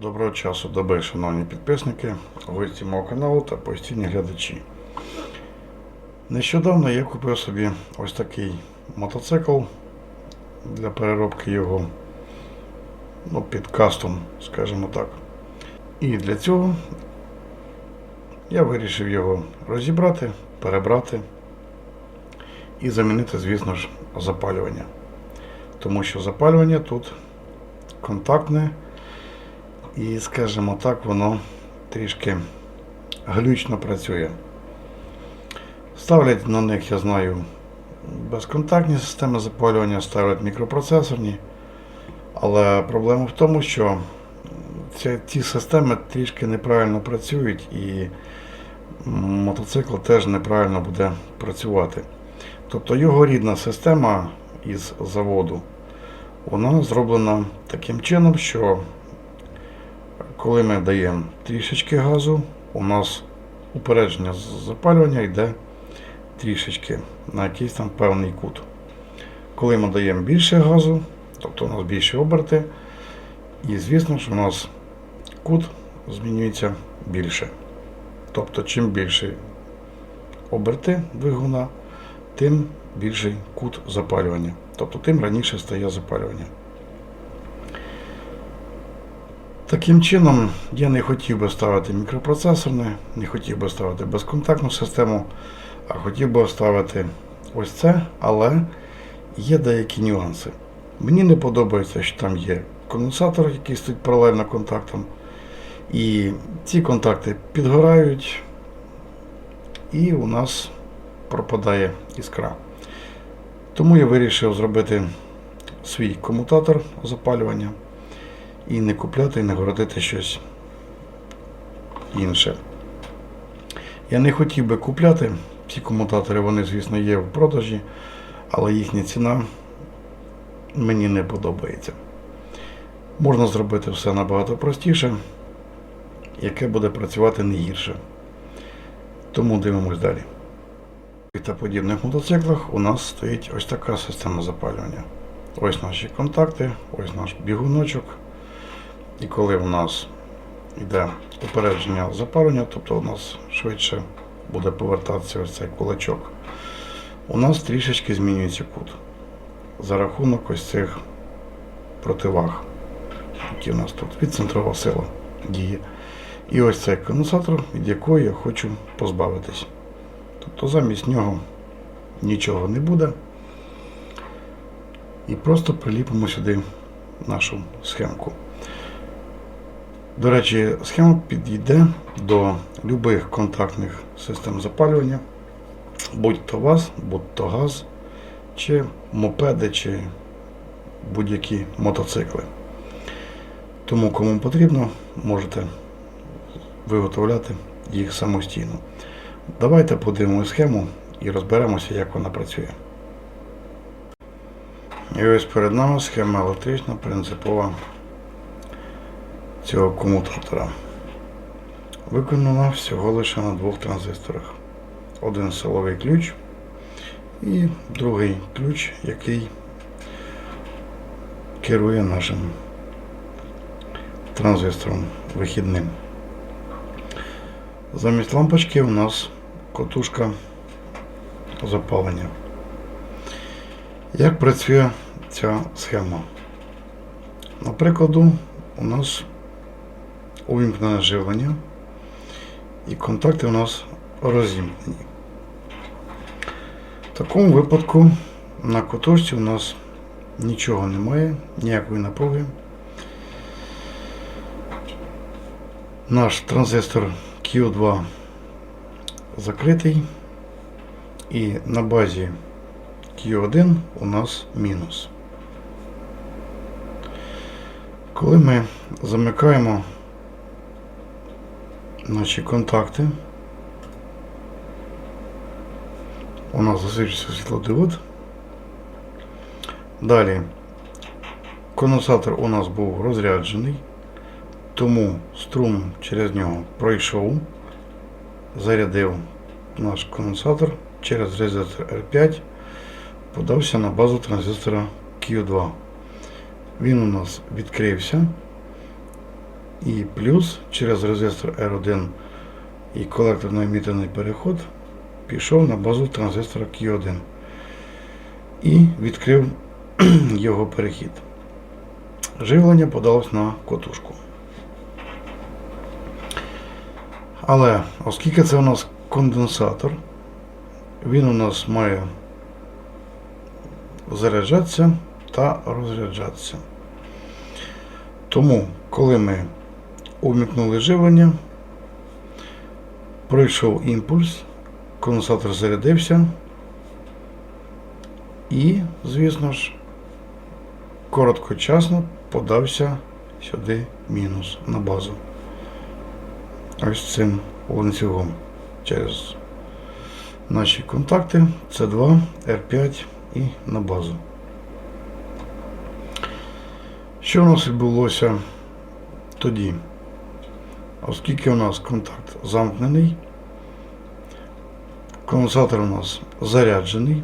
Доброго часу доби, шановні підписники, гості мого каналу та постійні глядачі. Нещодавно я купив собі ось такий мотоцикл для переробки його ну, під кастом, скажімо так. І для цього я вирішив його розібрати, перебрати і замінити, звісно ж, запалювання. Тому що запалювання тут контактне. І, скажімо так, воно трішки глючно працює. Ставлять на них, я знаю, безконтактні системи запалювання, ставлять мікропроцесорні. Але проблема в тому, що ці, ці системи трішки неправильно працюють і мотоцикл теж неправильно буде працювати. Тобто його рідна система із заводу, вона зроблена таким чином, що коли ми даємо трішечки газу, у нас упередження запалювання йде трішечки на якийсь там певний кут. Коли ми даємо більше газу, тобто у нас більші оберти, і звісно, що у нас кут змінюється більше. Тобто, чим більше оберти двигуна, тим більший кут запалювання. Тобто, тим раніше стає запалювання. Таким чином, я не хотів би ставити мікропроцесорне, не хотів би ставити безконтактну систему, а хотів би ставити ось це, але є деякі нюанси. Мені не подобається, що там є конденсатор, який стоїть паралельно контактам. І ці контакти підгорають, і у нас пропадає іскра. Тому я вирішив зробити свій комутатор запалювання і не купляти і не городити щось інше. Я не хотів би купляти ці комутатори, вони, звісно, є в продажі, але їхня ціна мені не подобається. Можна зробити все набагато простіше, яке буде працювати не гірше. Тому дивимось далі. Та подібних мотоциклах у нас стоїть ось така система запалювання. Ось наші контакти, ось наш бігуночок. І коли у нас йде попередження запалення, тобто у нас швидше буде повертатися ось цей кулачок, у нас трішечки змінюється кут за рахунок ось цих противаг, які у нас тут відцентрова сила діє. І ось цей конденсатор, від якого я хочу позбавитись. Тобто замість нього нічого не буде. І просто приліпимо сюди нашу схемку. До речі, схема підійде до будь-яких контактних систем запалювання, будь-то ВАЗ, будь-то газ, чи мопеди, чи будь-які мотоцикли. Тому, кому потрібно, можете виготовляти їх самостійно. Давайте подивимося схему і розберемося, як вона працює. І ось перед нами схема електрична, принципова цього комутатора. Виконана всього лише на двох транзисторах. Один силовий ключ і другий ключ, який керує нашим транзистором вихідним. Замість лампочки у нас котушка запалення. Як працює ця схема? Наприклад, у нас увімкнене живлення і контакти у нас розімкнені. В такому випадку на котушці у нас нічого немає, ніякої напруги. Наш транзистор Q2 закритий і на базі Q1 у нас мінус. Коли ми замикаємо наші контакти, у нас засвічується світлодиод. Далі конденсатор у нас був розряджений, тому струм через нього пройшов, зарядив наш конденсатор через резистор R5, подався на базу транзистора Q2. Він у нас відкрився І плюс через резистор R1 і колекторно-емітерний переход пішов на базу транзистора Q1 і відкрив його перехід. Живлення подалось на котушку. Але оскільки це у нас конденсатор, він у нас має заряджатися та розряджатися. Тому, коли ми увімкнули живлення, пройшов імпульс, конденсатор зарядився і, звісно ж, короткочасно подався сюди мінус на базу. Ось цим ланцюгом через наші контакти C2, R5 і на базу. Що у нас відбулося тоді? Оскільки у нас контакт замкнений, конденсатор у нас заряджений,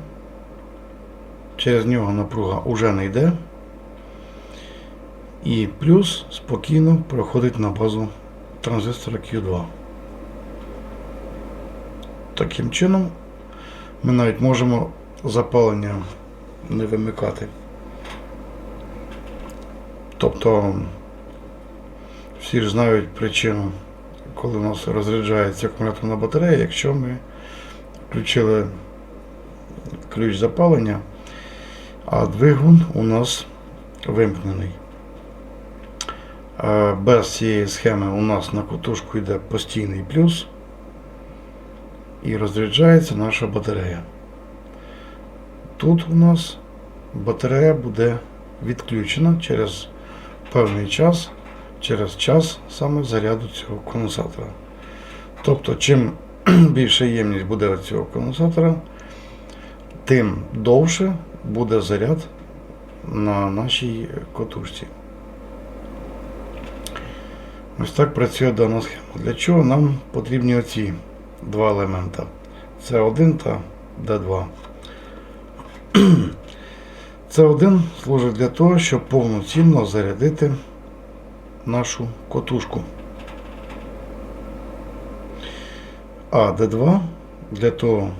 через нього напруга вже не йде, і плюс спокійно проходить на базу транзистора Q2. Таким чином, ми навіть можемо запалення не вимикати. Тобто всі ж знають причину, коли у нас розряджається акумуляторна батарея, якщо ми включили ключ запалення, а двигун у нас вимкнений. Без цієї схеми у нас на кутушку йде постійний плюс і розряджається наша батарея. Тут у нас батарея буде відключена через певний час, через час саме заряду цього конденсатора. Тобто, чим більша ємність буде цього конденсатора, тим довше буде заряд на нашій котушці. Ось так працює дана схема. Для чого нам потрібні оці два елемента? С1 та D2. С1 служить для того, щоб повноцінно зарядити нашу котушку. А D2 для того,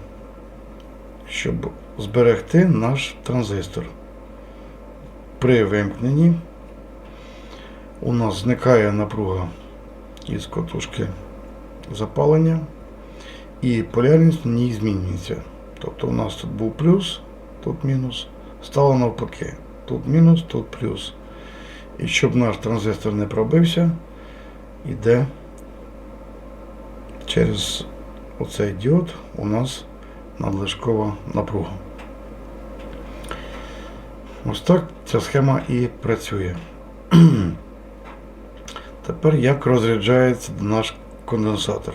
щоб зберегти наш транзистор. При вимкненні у нас зникає напруга із котушки запалення і полярність на ній змінюється. Тобто у нас тут був плюс, тут мінус, стало навпаки. Тут мінус, тут плюс. І щоб наш транзистор не пробився, йде через оцей діод у нас надлишкова напруга. Ось так ця схема і працює. Тепер як розряджається наш конденсатор.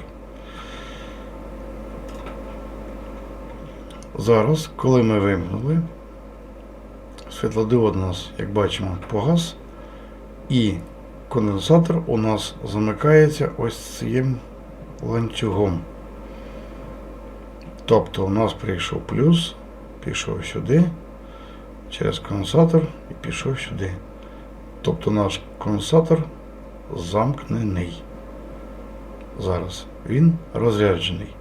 Зараз, коли ми вимкнули, світлодиод у нас, як бачимо, погас, і конденсатор у нас замикається ось цим ланцюгом. Тобто у нас прийшов плюс, пішов сюди, через конденсатор і пішов сюди. Тобто наш конденсатор замкнений. Зараз він розряджений.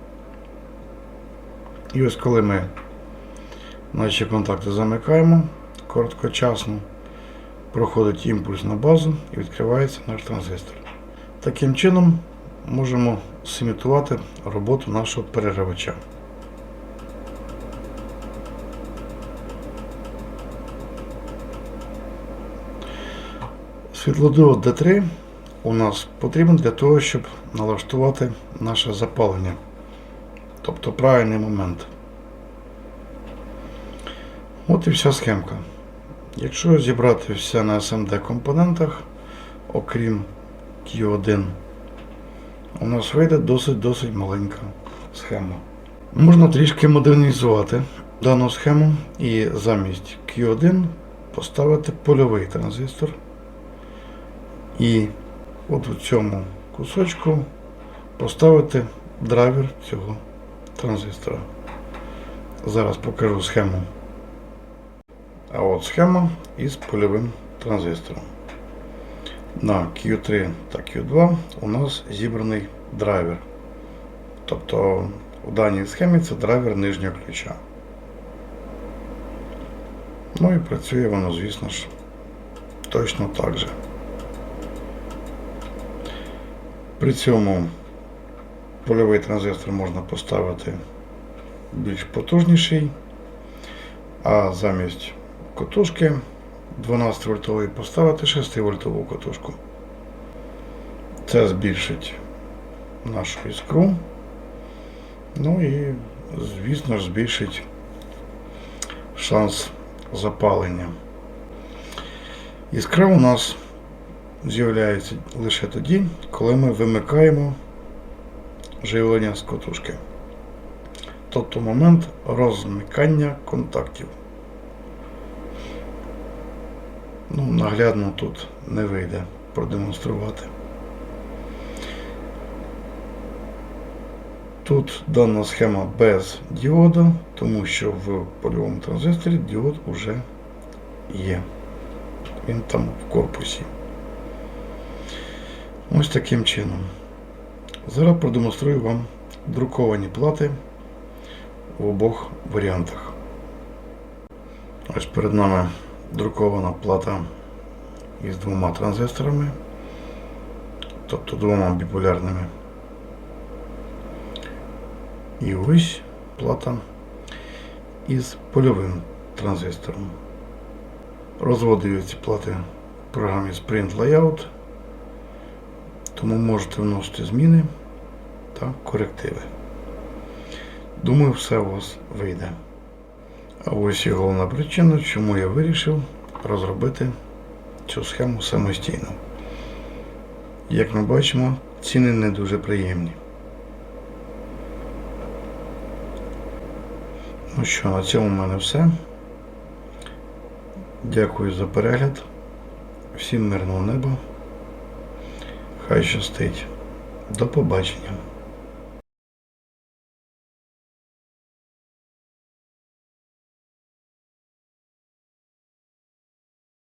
І ось коли ми наші контакти замикаємо короткочасно, проходить імпульс на базу і відкривається наш транзистор. Таким чином можемо симітувати роботу нашого переривача. Світлодіод D3 у нас потрібен для того, щоб налаштувати наше запалення. Тобто правильний момент. От і вся схемка. Якщо зібрати все на SMD компонентах, окрім Q1, у нас вийде досить-досить маленька схема. Можна трішки модернізувати дану схему і замість Q1 поставити польовий транзистор. І от у цьому кусочку поставити драйвер цього транзистора. Зараз покажу схему. А от схема із польовим транзистором. на Q3 та Q2 у нас зібраний драйвер. Тобто у даній схемі це драйвер нижнього ключа. Ну і працює воно, звісно ж, точно так же. При цьому польовий транзистор можна поставити більш потужніший, а замість котушки 12 вольтової поставити 6 вольтову котушку. Це збільшить нашу іскру. Ну і, звісно ж, збільшить шанс запалення. Іскра у нас з'являється лише тоді, коли ми вимикаємо живлення з котушки. Тобто момент розмикання контактів. Ну, наглядно тут не вийде продемонструвати. Тут дана схема без діода, тому що в польовому транзисторі діод вже є. Він там в корпусі. Ось таким чином. Зараз продемонструю вам друковані плати в обох варіантах. Ось перед нами друкована плата із двома транзисторами, тобто двома біполярними. І ось плата із польовим транзистором. Розводив ці плати в програмі Sprint Layout, тому можете вносити зміни та корективи. Думаю, все у вас вийде. А ось і головна причина, чому я вирішив розробити цю схему самостійно. Як ми бачимо, ціни не дуже приємні. Ну що, на цьому в мене все. Дякую за перегляд. Всім мирного неба. Хай щастить. До побачення.